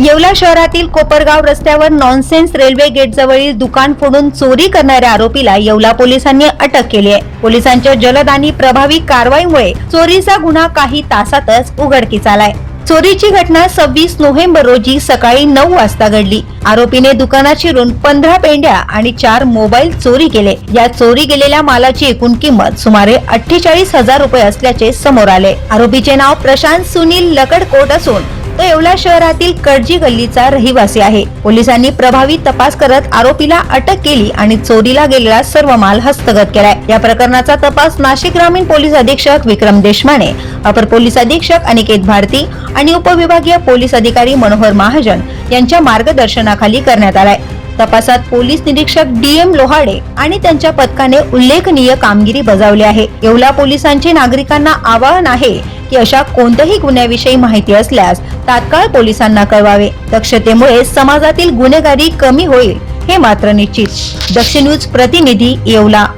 येवला शहरातील कोपरगाव रस्त्यावर nonsense railway gate जवळील दुकान फोडून चोरी करणाऱ्या आरोपीला येवला पोलिसांनी अटक केली आहे. पोलिसांच्या जलद आणि प्रभावी कारवाईमुळे चोरीचा गुन्हा काही तासातच उघडकीस आलाय. चोरीची घटना सव्वीस नोव्हेंबर रोजी सकाळी नऊ वाजता घडली. आरोपीने दुकानात शिरून पंधरा पेंड्या आणि चार मोबाईल चोरी केले. या चोरी गेलेल्या मालाची एकूण किंमत सुमारे अठ्ठेचाळीस हजार रुपये असल्याचे समोर आले. आरोपीचे नाव प्रशांत सुनील लकडकोट असून तो येवला शहरातील कडजी गल्लीचा रहिवासी आहे. पोलिसांनी प्रभावी तपास करत आरोपीला अटक केली आणि चोरीला गेलेला सर्व माल हस्तगत केलाय. या प्रकरणाचा तपास नाशिक ग्रामीण पोलीस अधीक्षक विक्रम देशमाने अपर पोलीस अधीक्षक अनिकेत भारती आणि उपविभागीय पोलीस अधिकारी मनोहर महाजन यांच्या मार्गदर्शनाखाली करण्यात आलाय. तपासात पोलीस निरीक्षक डी एम लोहाडे आणि त्यांच्या पथकाने उल्लेखनीय कामगिरी बजावली आहे. येवला पोलिसांचे नागरिकांना आवाहन आहे की अशा कोणत्याही गुन्ह्याविषयी माहिती असल्यास तात्काळ पोलिसांना कळवावे. दक्षतेमुळे समाजातील गुन्हेगारी कमी होईल हे मात्र निश्चित. दक्ष न्यूज प्रतिनिधी येवला.